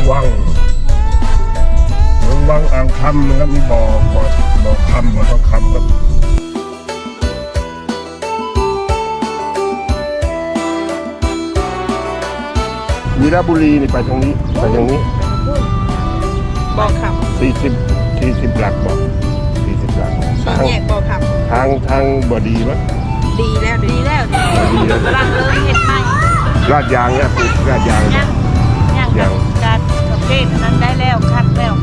อเมืองวังเมืองวังอ่างคำนะครับมีบ่อบ่อบ่อคำบ่อทองคำครับวีระบุรีนี่ไปทางนี้ไปทางนี้บอกขับสี่สิบสี่สิบหลักบอกสี่สิบหลักสี่ทางแยกบอกขับทางทางบดีมั้ยดีแล้วดีแล้วดีดีแล้วกำลังเลยเห็ดใหม่ลาดยางเนี่ยปลูกลาดยางยังยังยังการประ เทศนั้นได้แล้วคัดแล้ว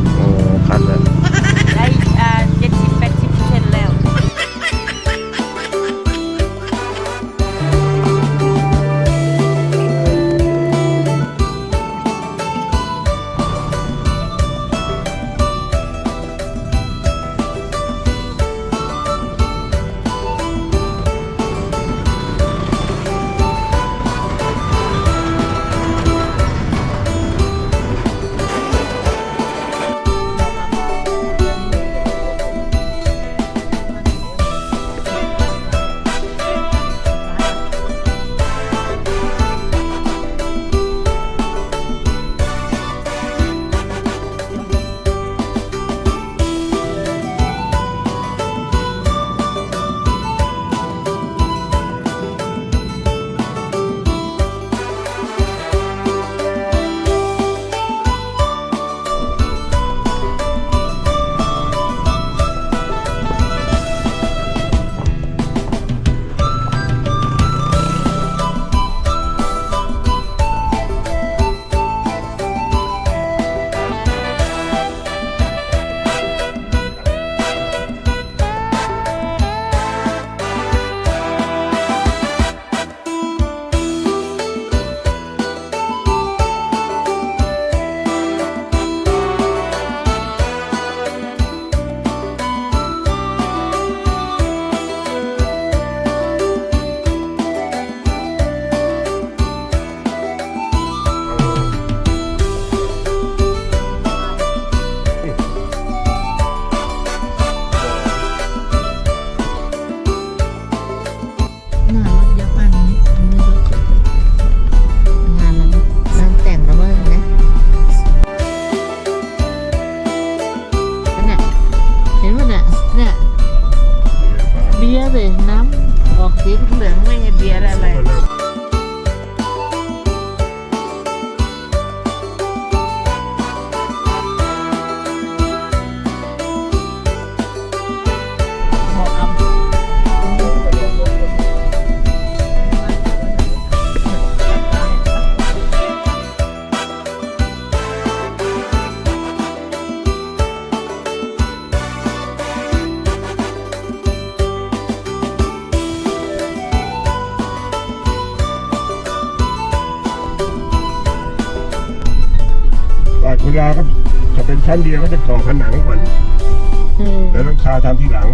ยาครับจะเป็นชั้นเดียวก็จะก่อผนังก่อนำคือแล้วหลังคาทำทีหลัง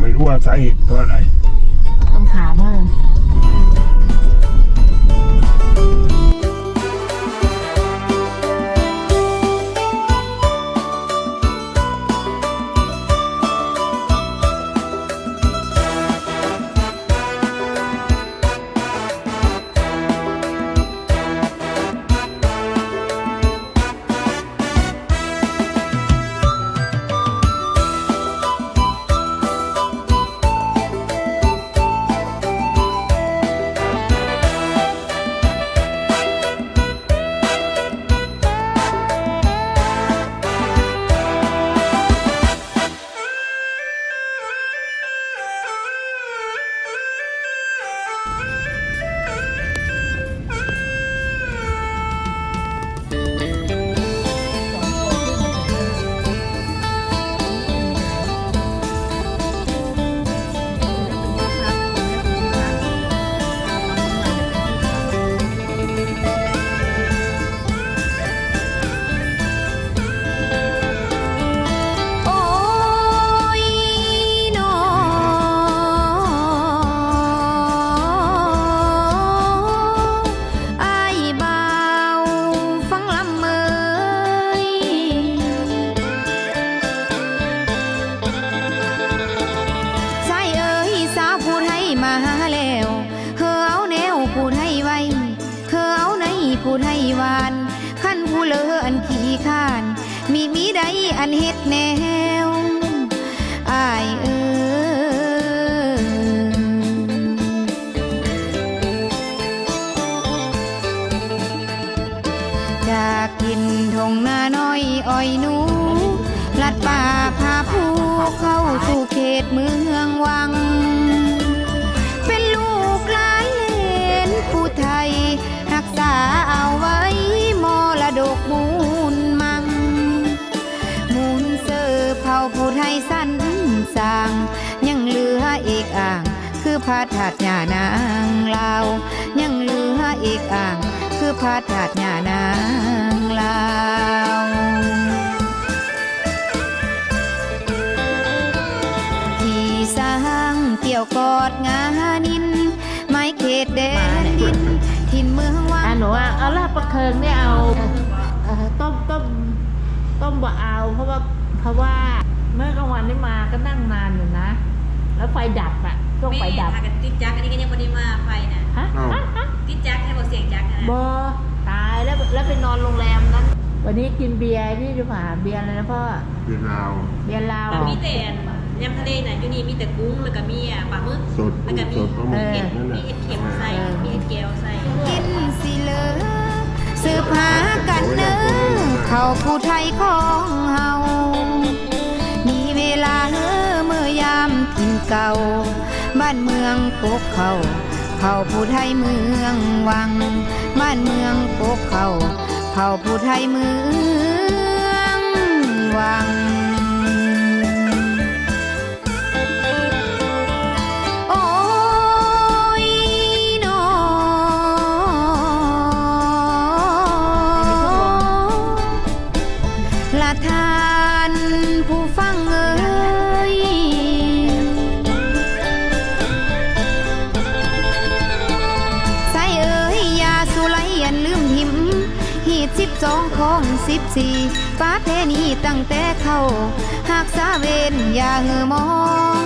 ไม่รู้ว่าสาเหตุเพราะอะไร ต้องถามว่า ไทยวาน ขั้นผู้เลออันขี้ข้าน มีมีใดอันเฮ็ดแน่ พระธาตุญานางลาว ยังเหลือเอกอ่าง คือพระธาตุญานางลาวที่สร้างเกี่ยวกอดงานิน ไม้เขตแดนดินถิ่นเมืองวัอะหนูว่าเอาลาบปลาเคิงเนี่ยเอาต้มต้มต้มบ่เอาเพราะว่าเพราะว่าเมื่อกลางวันนี่มาก็นั่งนานอยู่นะ แล้วไฟดับอะ ช่วงไฟดับแม่พากันติดจักอันนี้ก็ยังบ่ได้มาไฟนะฮะอ้าวฮะฮะติดจักให้บ่เสียงจักนะบอตายแล้วแล้วไปนอนโรงแรมนั้น วันนี้กินเบียร์นี่ดีกว่าเบียร์อะไรนะพ่อเวียดนามเบียร์ลาวแล้วมีแต่ยำทะเลน่ะอยู่นี่มีแต่กุ้งแล้วก็มีอะปลาหมึกสดแล้วก็มีสดปลาหมึกเห็ดนั่นมีน่ะเห็ดเข็มใส่มีเห็ดแก้วใส่กินสิเลอสืบหากันเนอเขาผู้ไทยของเฮามีเวลาเออเมื่อยามกินเก่า บ้านเมืองปกเขาเผ่าผู้ไทยเมืองวัง บ้านเมืองปกเขาเผ่าผู้ไทยเมืองวัง สิบสี่ป้าเพนีตั้งแต่เข้าหากสาเวนอย่าเหือมอง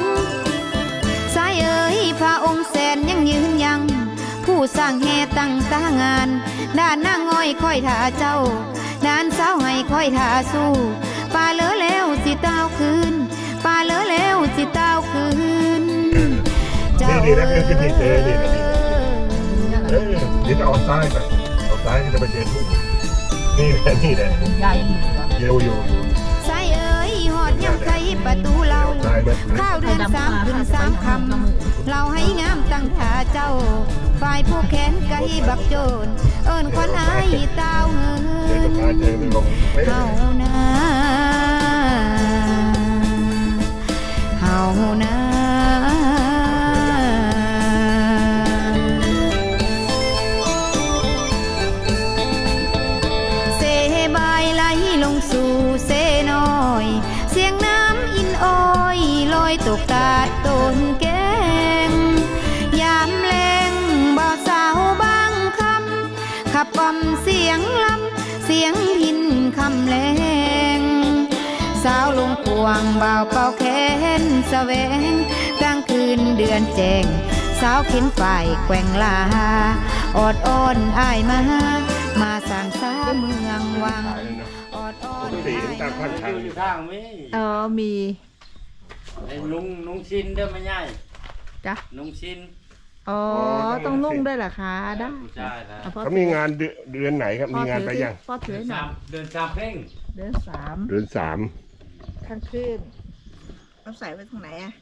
สายเอ๋ยพระองค์แสนยังยืนยัง ผู้สร้างแห่ตั้งตางาน ด้านนางอ้อยคอยท่าเจ้า ด้านสาวให้คอยท่าสู้ป่าเหลือแล้วสิเต้าคืนป่าเหลือแล้วสิเต้าคืนนี่นี่นะคือที่เจอนี่นะนี่นะเออเดี๋ยวจะออกซ้ายไปออกซ้ายก็จะไปเจอทุ่ง นี่แหละนี่แหละใหญ่อยู่เหรอเยวอยู่อยู่สายเอ๋ยหอดยังไขประตูเราซ้ายไปข้าวเดือนสามขึ้นสามคำ เราให้งามตั้งท่าเจ้า ฝ่ายผู้แขนไกบักโจร เอิ้นควันอายเต้าเหิเดี๋ยวจะนพาเจอไปลงไม่เฮานาเฮ ลงพวงบ่าวเป่าแขนแสวงกลางคืนเดือนแจงสาวเข็นฝ่ายแกว่งลาออดอ้อนอายมา มาสร้างสาเมืองวังออดอ้อนสีอายตามข้างทางอยู่ทางมีเออมีไอ้ลุงลุงชินเด้อไม่ใหญ่จ้ะลุงชินอ๋อต้องนุ่งด้วยเหรอคะได้ผู้ชายนะอะพ่อเขามีงานเดือนเดือนไหนครับมีงานไปยังพ่อถือให้หน่สาอมยเดินสามเพ่งเดือนสามเดือนสาม ข้างขึ้น เอาใส่ไว้ตรงไหนอะ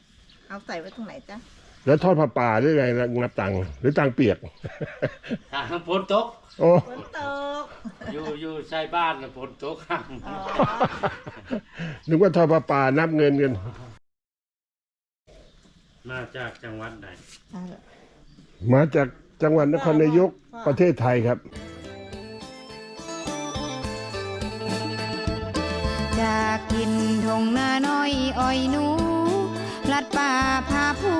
เอาใส่ไว้ตรงไหนจ๊ะ แล้วทอดผ้าป่าหรือไงนับตังค์หรือตังค์เปียก ทางฝนตก โอ้ ฝนตก อยู่อยู่ใช้บ้านนะฝนตกข้างนึกว่าทอดผ้าป่านับเงินกัน มาจากจังหวัดไหนมาจากจังหวัดนครนายกประเทศไทยครับจากกินท งนาน้อยอ้อยหนูลัดป่าพาผู้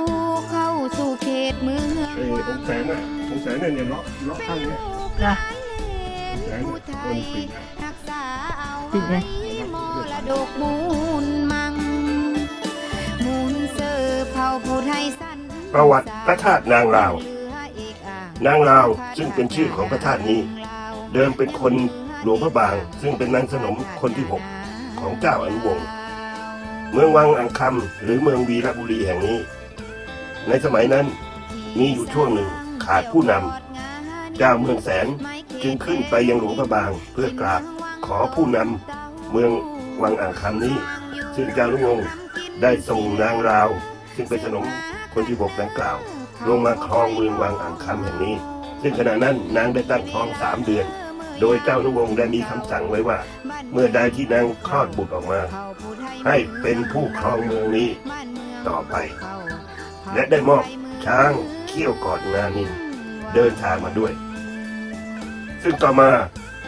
เข้าสู่เขตเมืองเอ้ยองแสงอะองแสงเนี่ยเนี่ยล็อกล็อกข้างเนี่ยจ้ะแสงผู้เนี่ยไทต้นยปีกรักษาเอาปิดไงไว้มรดกมูลมัง มูลเสือเผ่าผู้ไทยสั้นประวัติพระธาตุนางลาวเหลือเอกอ่างนางลาวซึ่งเป็นชื่อของพระธาตุนี้ เดิมเป็นคนหลวงพระบาง ซึ่งเป็นนางสนมคนที่หกของเจ้าอนุวงศ์ เมืองวังอังคำหรือเมืองวีรบุรีแห่งนี้ ในสมัยนั้นมีอยู่ช่วงหนึ่งขาดผู้นำเจ้าเมืองแสนจึงขึ้นไปยังหลวงพระบางเพื่อกราบขอผู้นำเมืองวังอังคำนี้ ซึ่งเจ้าอนุวงได้ส่งนางราว ซึ่งเป็นสนมคนที่หกดังกล่าว ลงมาครองเมืองวังอังคำแห่งนี้ ซึ่งขณะนั้นนางได้ตั้งท้องสามเดือน โดยเจ้าอนุวงศ์ได้มีคำสั่งไว้ว่า เมื่อใดที่นางคลอดบุตรออกมา ให้เป็นผู้ครองเมืองนี้ต่อไป และได้มอบช้างเขี้ยวกอดงานิน เดินทางมาด้วย ซึ่งต่อมา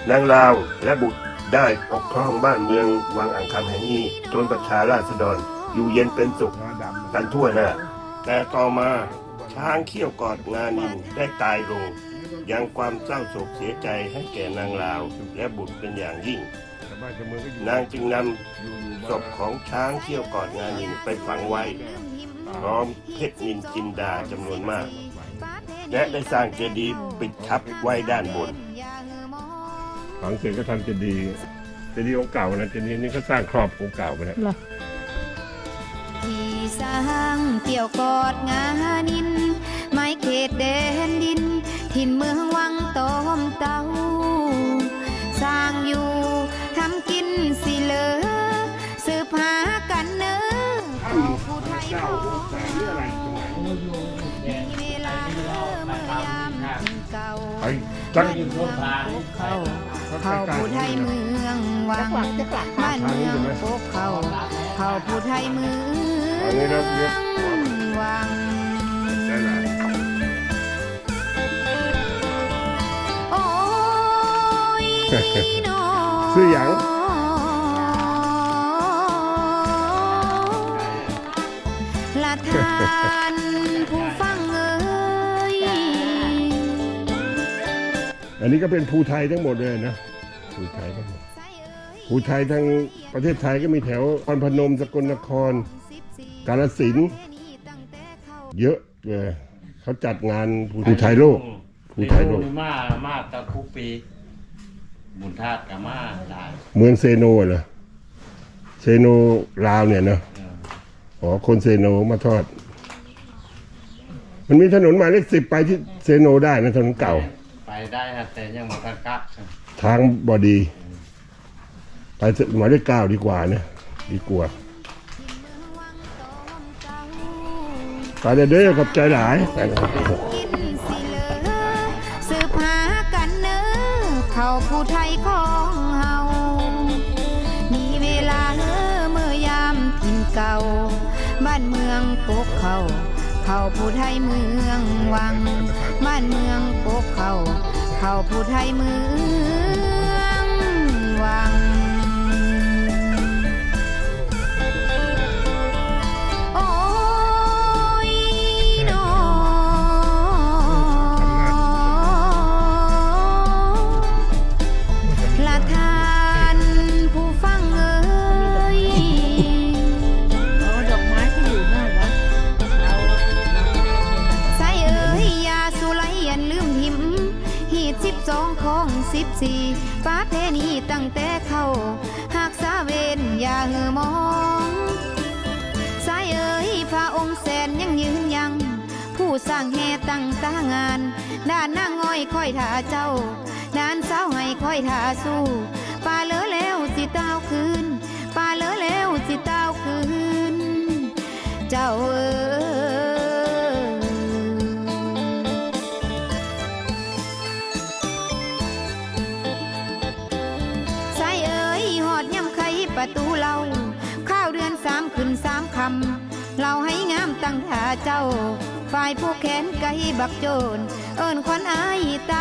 นางลาวและบุตรได้ปกครองบ้านเมืองวังอังคำแห่งนี้จนประชาราษฎรอยู่เย็นเป็นสุขกันทั่วหน้าแต่ต่อมาช้างเขี้ยวกอดงานินได้ตายลง ยังความเศร้าโศกเสียใจให้แก่นางลาวและบุตรเป็นอย่างยิ่ง นางจึงนำศพของช้างเขี้ยวกอดงานินไปฝังไว้ พร้อมเพชรนินจินดาจำนวนมาก และได้สร้างเจดีย์ปิดทับไว้ด้านบนฝังเสร็จก็ทำเจดีย์เจดีย์องค์เก่านะเจดีย์นี้ก็สร้างครอบองค์เก่าไปแล้วที่สร้างเกี่ยวกอดงานิน ไม้เขตแดนดิน ถิ่นเมืองวังตอมเตาสร้างอยู่ทำกินสิเหลอสืบหากันเนอเอาผู้ไทยของมีเวลาเมื่อมยามเก่าไปสักเขาเขาผู้ไทยเมืองวังบ้านเมืองพวกเขาเขาผู้ไทยเมืองวัง ซื้อหยังละทานผู้ฟังเอ้ยอันนี้ก็เป็นภูไทยทั้งหมดเลยนะภูไทยทั้งหมดภูไทยทั้งประเทศไทยก็มีแถวนครพนมสกลนคร กาฬสินธุ์เยอะเลยเขาจัดงานภูไทยโลกภูไทยโลกนี่มามาตะคุกปี บุญธาตุกับมาหลายเมืองเซโนเหรอเซโนลาวเนี่ยเนาะเอออ๋อคนเซโนมาทอด มันมีถนนหมายเลขสิบไปที่เซโนได้นะถนนเก่า ไปได้ฮะแต่ยังมากักกักทางบอดี ไปหมายเลขเก้าดีกว่านะดีกว่าไปเด้อเด้อขอบใจหลายไปเลย ผู้ไทยของเฮา มีเวลาเออเมื่อยามถิ่นเก่า บ้านเมืองปกเขาเขาผู้ไทยเมืองวัง บ้านเมืองปกเขาเขาผู้ไทยเมือง ห่ตั้งตางาน ด้านนางอ้อยคอยท่าเจ้า ด้านสาให้คอยท่าสู้ป่าเลอแล้วสิเต้าคืนป่าเลอแล้วสิเต้าคืน เจ้าเอ๋ยสายเอ๋ยหอดยำไขประตูเราข้าวเดือนสามขึ้นสามคำ เราให้งามตั้งท่าเจ้า ฝ่ายผู้แขนไกบักโจรเอิ้นควันอายตา